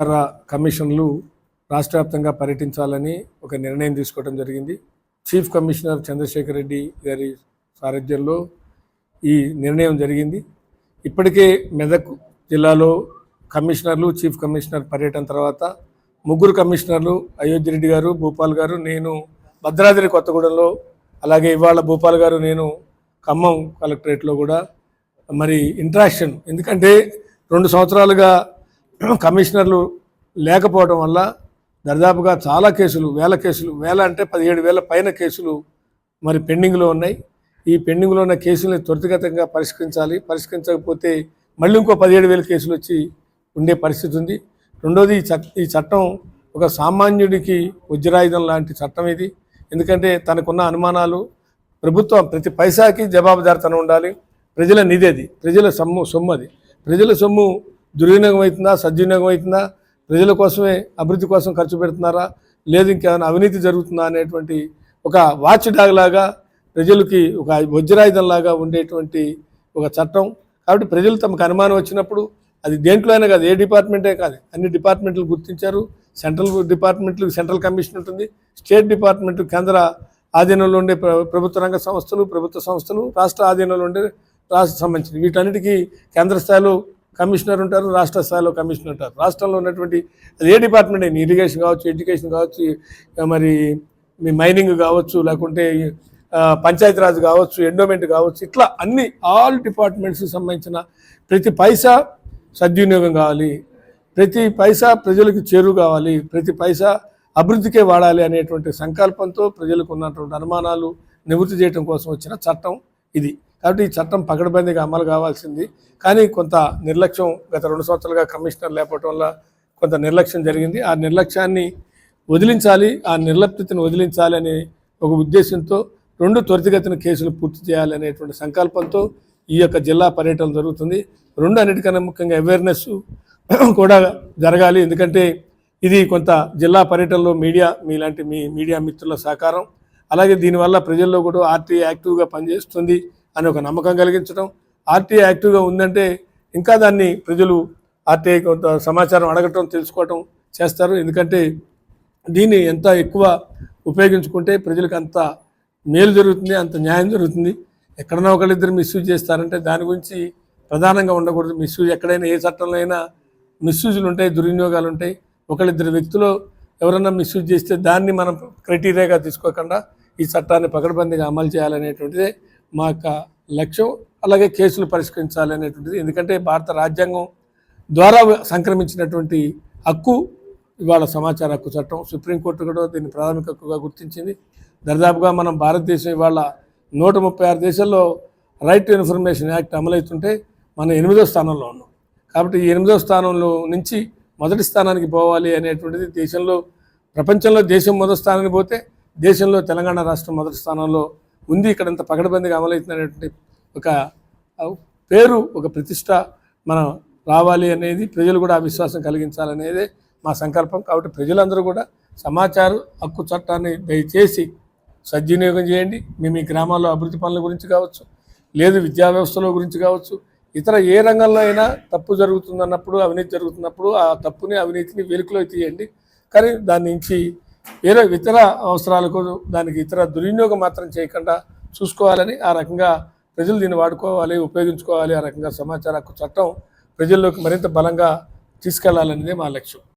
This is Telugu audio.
కమిషన్లు రాష్ట్ర వ్యాప్తంగా పర్యటించాలని ఒక నిర్ణయం తీసుకోవడం జరిగింది. చీఫ్ కమిషనర్ చంద్రశేఖర్ రెడ్డి గారి సారథ్యంలో ఈ నిర్ణయం జరిగింది. ఇప్పటికే మెదక్ జిల్లాలో కమిషనర్లు చీఫ్ కమిషనర్ పర్యటన తర్వాత ముగ్గురు కమిషనర్లు అయోధ్య రెడ్డి గారు భూపాల్ గారు నేను భద్రాద్రి కొత్తగూడెంలో అలాగే ఇవాళ భూపాల్ గారు నేను ఖమ్మం కలెక్టరేట్లో కూడా మరి ఇంట్రాక్షన్. ఎందుకంటే రెండు సంవత్సరాలుగా కమిషనర్లు లేకపోవడం వల్ల దర్దాపుగా చాలా కేసులు వేల కేసులు వేల అంటే పదిహేడు వేల పైన కేసులు మరి పెండింగ్లో ఉన్నాయి. ఈ పెండింగ్లో ఉన్న కేసుల్ని త్వరితగతంగా పరిష్కరించాలి. పరిష్కరించకపోతే మళ్ళీ ఇంకో పదిహేడు వేల కేసులు వచ్చి ఉండే పరిస్థితి ఉంది. రెండోది ఈ ఈ చట్టం ఒక సామాన్యుడికి వజ్రాయుధం లాంటి చట్టం ఇది. ఎందుకంటే తనకున్న అనుమానాలు ప్రభుత్వం ప్రతి పైసాకి జవాబుదారితనం ఉండాలి. ప్రజల నిధి అది. ప్రజల సొమ్ము సొమ్ము అది. ప్రజల సొమ్ము దుర్వినియోగం అవుతుందా సద్వినియోగం అవుతుందా ప్రజల కోసమే అభివృద్ధి కోసం ఖర్చు పెడుతున్నారా? లేదు ఇంకేమైనా అవినీతి జరుగుతుందా అనేటువంటి ఒక వాచ్ డాగ్ లాగా ప్రజలకి ఒక వజ్రాయుధం లాగా ఉండేటువంటి ఒక చట్టం. కాబట్టి ప్రజలు తమకు అనుమానం వచ్చినప్పుడు అది దేంట్లో అయినా కాదు ఏ డిపార్ట్మెంటే కాదు అన్ని డిపార్ట్మెంట్లు గుర్తించారు. సెంట్రల్ డిపార్ట్మెంట్లు సెంట్రల్ కమిషన్ ఉంటుంది. స్టేట్ డిపార్ట్మెంట్ కేంద్ర ఆధీనంలో ఉండే ప్రభుత్వ రంగ సంస్థలు ప్రభుత్వ సంస్థలు రాష్ట్ర ఆధీనంలో ఉండే రాష్ట్ర సంబంధించిన వీటన్నిటికీ కేంద్ర స్థాయిలో కమిషనర్ ఉంటారు రాష్ట్ర స్థాయిలో కమిషనర్ ఉంటారు. రాష్ట్రంలో ఉన్నటువంటి అది ఏ డిపార్ట్మెంట్ అయినా ఇరిగేషన్ కావచ్చు ఎడ్యుకేషన్ కావచ్చు మరి మీ మైనింగ్ కావచ్చు లేకుంటే పంచాయతీరాజ్ కావచ్చు ఎండోమెంట్ కావచ్చు ఇట్లా అన్ని ఆల్ డిపార్ట్మెంట్స్కి సంబంధించిన ప్రతి పైసా సద్వినియోగం కావాలి. ప్రతి పైసా ప్రజలకు చేరువు కావాలి. ప్రతి పైసా అభివృద్ధికే వాడాలి అనేటువంటి సంకల్పంతో ప్రజలకు ఉన్నటువంటి అనుమానాలు నివృత్తి చేయడం కోసం వచ్చిన చట్టం ఇది. కాబట్టి ఈ చట్టం పకడ్బందీగా అమలు కావాల్సింది. కానీ కొంత నిర్లక్ష్యం గత రెండు సంవత్సరాలుగా కమిషనర్ లేకపోవటం వల్ల కొంత నిర్లక్ష్యం జరిగింది. ఆ నిర్లక్ష్యాన్ని వదిలించాలి ఆ నిర్లప్తిని వదిలించాలి అనే ఒక ఉద్దేశంతో రెండు త్వరితగతిన కేసులు పూర్తి చేయాలనేటువంటి సంకల్పంతో ఈ యొక్క జిల్లా పర్యటన జరుగుతుంది. రెండు అన్నిటికన్నా ముఖ్యంగా అవేర్నెస్ కూడా జరగాలి. ఎందుకంటే ఇది కొంత జిల్లా పర్యటనలో మీడియా మీలాంటి మీ మీడియా మిత్రుల సహకారం. అలాగే దీనివల్ల ప్రజల్లో కూడా ఆర్టీ యాక్టివ్గా పనిచేస్తుంది. అని ఒక నమ్మకం కలిగించడం ఆర్టీఐ యాక్టివ్గా ఉందంటే ఇంకా దాన్ని ప్రజలు ఆర్టీఐ కొంత సమాచారం అడగటం తెలుసుకోవటం చేస్తారు. ఎందుకంటే దీన్ని ఎంత ఎక్కువ ఉపయోగించుకుంటే ప్రజలకు అంత మేలు జరుగుతుంది అంత న్యాయం జరుగుతుంది. ఎక్కడన్నా ఒకళ్ళిద్దరు మిస్యూజ్ చేస్తారంటే దాని గురించి ప్రధానంగా ఉండకూడదు. మిస్యూజ్ ఎక్కడైనా ఏ చట్టంలో అయినా మిస్యూజులు ఉంటాయి దుర్వినియోగాలు ఉంటాయి. ఒకళ్ళిద్దరు వ్యక్తులు ఎవరన్నా మిస్యూజ్ చేస్తే దాన్ని మనం క్రైటీరియాగా తీసుకోకుండా ఈ చట్టాన్ని పకడ్బందీగా అమలు చేయాలనేటువంటిదే మా యొక్క లక్ష్యం అలాగే కేసులు పరిష్కరించాలి అనేటువంటిది. ఎందుకంటే భారత రాజ్యాంగం ద్వారా సంక్రమించినటువంటి హక్కు ఇవాళ సమాచార హక్కు చట్టం సుప్రీంకోర్టు కూడా దీన్ని ప్రాథమిక హక్కుగా గుర్తించింది. దర్దాపుగా మనం భారతదేశం ఇవాళ నూట ముప్పై ఆరు దేశాల్లో రైట్ టు ఇన్ఫర్మేషన్ యాక్ట్ అమలవుతుంటే మనం ఎనిమిదో స్థానంలో ఉన్నాం. కాబట్టి ఈ ఎనిమిదో స్థానంలో నుంచి మొదటి స్థానానికి పోవాలి అనేటువంటిది దేశంలో ప్రపంచంలో దేశం మొదటి స్థానానికి పోతే దేశంలో తెలంగాణ రాష్ట్రం మొదటి స్థానంలో ఉంది ఇక్కడ ఇంత పకడ్బందీగా అమలవుతున్నటువంటి ఒక పేరు ఒక ప్రతిష్ట మనం రావాలి అనేది ప్రజలు కూడా ఆ విశ్వాసం కలిగించాలనేదే మా సంకల్పం. కాబట్టి ప్రజలందరూ కూడా సమాచార హక్కు చట్టాన్ని దయచేసి సద్వినియోగం చేయండి. మీ మీ గ్రామాల్లో అభివృద్ధి పనుల గురించి కావచ్చు లేదు విద్యా వ్యవస్థలో గురించి కావచ్చు ఇతర ఏ రంగంలో అయినా తప్పు జరుగుతుందన్నప్పుడు అవినీతి జరుగుతున్నప్పుడు ఆ తప్పుని అవినీతిని వెలుకులో తీయండి. కానీ దాని నుంచి వేరే ఇతర అవసరాలకు దానికి ఇతర దుర్వినియోగం మాత్రం చేయకుండా చూసుకోవాలని ఆ రకంగా ప్రజలు దీన్ని వాడుకోవాలి ఉపయోగించుకోవాలి ఆ రకంగా సమాచార హక్కు చట్టం ప్రజల్లోకి మరింత బలంగా తీసుకెళ్ళాలనేదే మా లక్ష్యం.